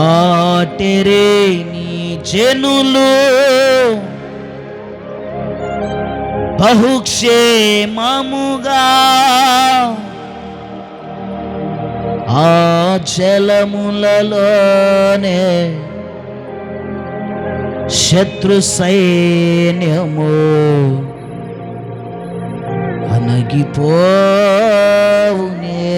దాటెరే నీ జనులు. బహుక్షేమముగా ఆ జలములలోనే శత్రు సైన్యము అనగిపోవునే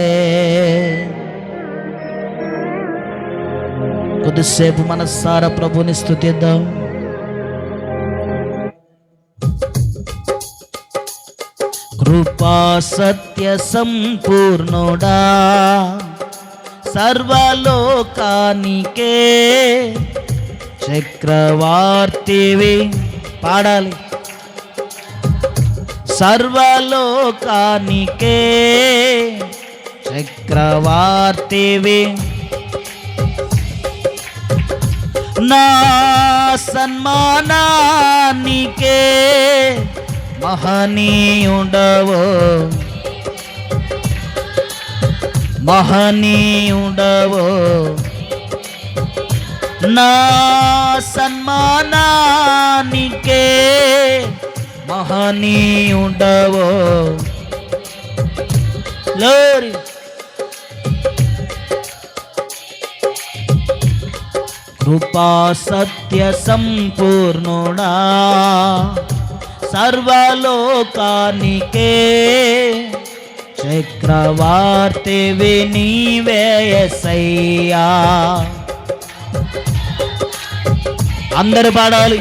కొద్దిసేపు మనస్సార ప్రభుని స్థుతిద్దాం కృపా సత్య సంపూర్ణుడా సర్వలోకానికే చక్రవార్తివి. పాడాలి. సర్వలోకానికే చక్రవార్తివి. నా సన్మానానికే మహనీయుడవో మహనీయుడవో నా సన్మానానికే మహనీయుడవో లోరి కృపా సత్య సంపూర్ణుడా. సర్వలోకానికే చక్రవార్తివి నీవేసయ్యా అందరు పాడాలి.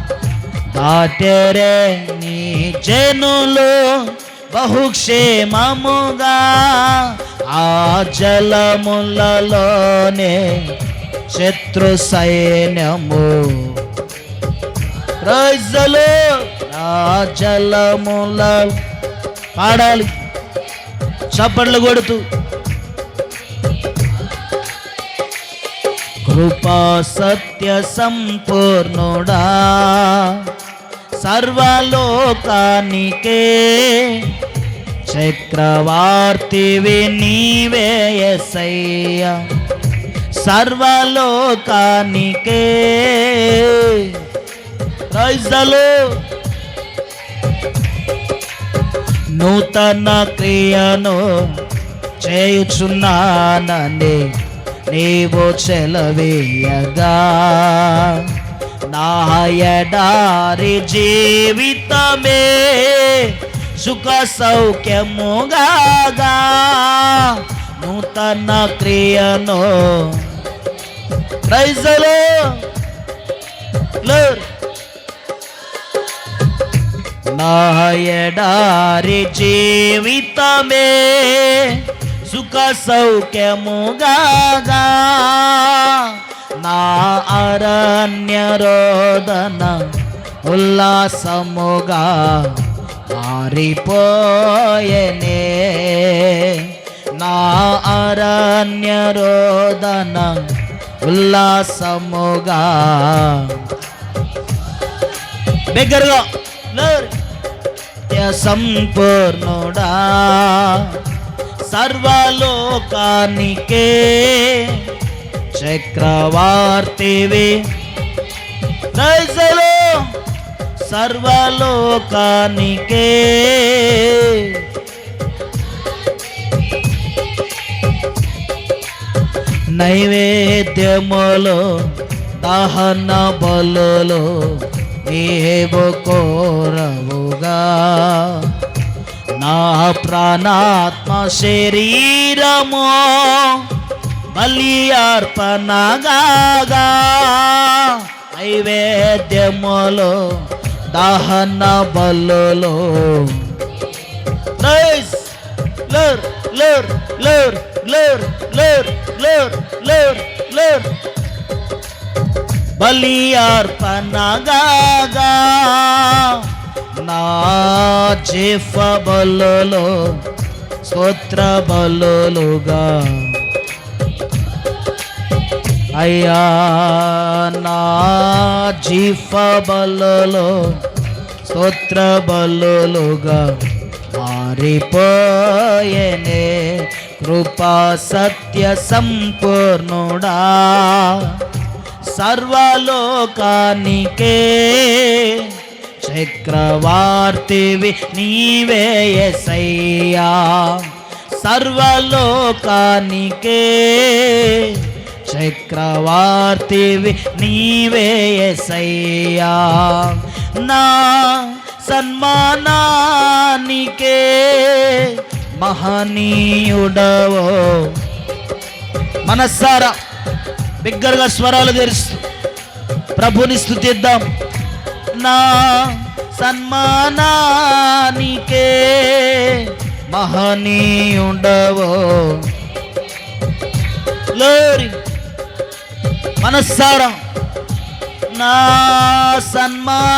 దాటెరే నీ జనులు బహుక్షేమముగా ఆ జలములలోనే శత్రు సైన్యము. ప్రజలు ఆ జలముల పాడాలి. చప్పట్లు కొడుతూ కృపా సత్య సంపూర్ణుడా. సర్వలోకానికే చక్రవార్తివి నీవేయసయ్య సర్వలోకానికే రైజలు నూతన క్రియను చేయుచున్నానని నీవు చెలవేయగా. నాయడారి జీవితమే సుఖ సౌఖ్యముగా నూతన క్రియను ప్రైజలో నాయడారి జీవితమే సుఖ సౌఖ్యముగాగా నా అరణ్య రోదన ఉల్లాసముగా మారిపోయనే నా అరణ్య రోదన ఉల్లాసముగా బిగ్గరగా నిత్య సంపూర్ణుడా సర్వలోకానికే చక్రవార్తివి. దయసలు సర్వలోకానికే. నైవేద్యములో దహన బలులో ఏవో కోరవుగా. నా ప్రాణాత్మ శరీరము బలి అర్పణగా నైవేద్యములు దహన బలులో. ప్రైజ్ లేర్ లేర్ లేర్ లేర్ లేర్ లేర్ లేర్ లేర్. బలి అర్పణగా నా జీఫ బలులో స్తోత్ర బలులుగా అయ్యా నా జీఫ బలులో స్తోత్ర బలులుగా మారిపోయేనే కృపా సత్య సంపూర్ణుడా. సర్వలోకానికే చక్రవార్తివి నీవే ఎసయ్యా సర్వలోకానికే చక్రవార్తివి నీవే ఎసయ్యా నా సన్మానానికే మహనీయుడవో. మనస్సారా బిగ్గరగా స్వరాలు తెరుస్తూ ప్రభుని స్థుతిద్దాం నా సన్మానానికే మహనీయుండవో లోరి మనస్సారం. నా సన్మానానికే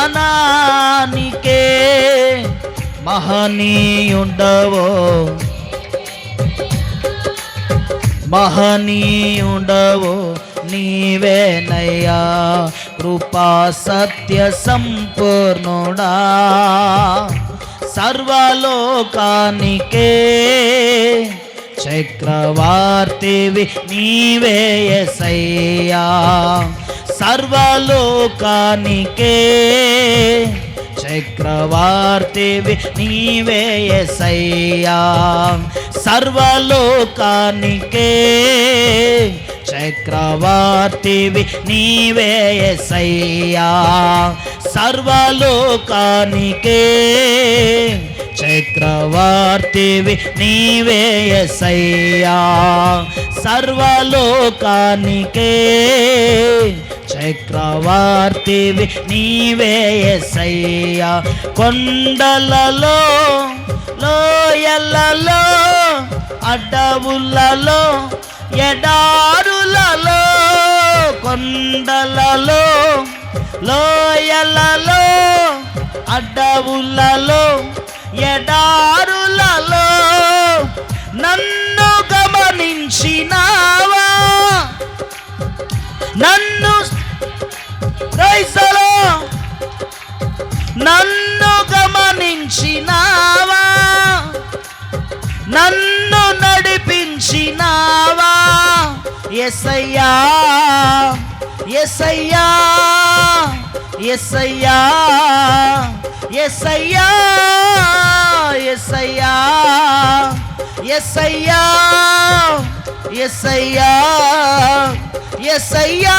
మహనీయుండవో మహనీయుడవు నీవేనయ్యా. కృపా సత్య సంపూర్ణుడా. సర్వలోకానికే చక్రవార్తివి నీవే ఎసయ్యా సర్వలోకానికే చక్రవార్తివి నీవే ఎసయ్యా సర్వలోకానికే చక్రవర్తివి నీవే ఎసయ్యా. సర్వలోకానికే చక్రవర్తివి నీవే ఎసయ్యా. సర్వలోకానికే చక్రవర్తివి నీవే ఎసయ్యా. కొండలలో లోయలలో అడవులలో ఎడారులలో కొండలలో లోయలలో అడ్డవులలో ఎడారులలో నన్ను గమనించినావా? నన్ను నన్ను ఎసయ్యా ఎసయ్యా ఎసయ్యా ఎసయ్యా ఎసయ్యా ఎసయ్యా ఎసయ్యా ఎసయ్యా.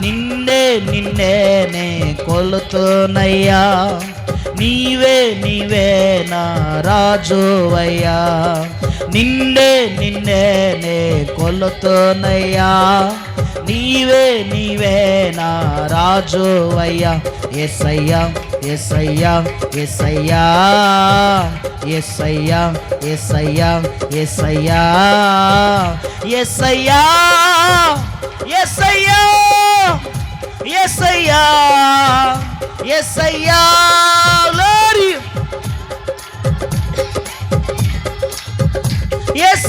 నిన్నే నిన్నేనే కొలుతున్నయ్యా నీవే నీవే నా రాజువయ్యా. నిన్నే నిన్నేనే కొలుతోనయ్యా. నీవే నీవే నా రాజు అయ్యా. ఎస్సయ్యా ఎస్సయ్యా ఎస్సయ్యా ఎస్సయ్యా ఎస్సయ్యా ఎస్సయ్యా ఎస్సయ్యా ఎస్సయ్యా ఎస్సయ్యా ఎస్సయ్యా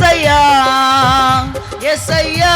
ఎస్సయ్యా ఎస్సయ్యా.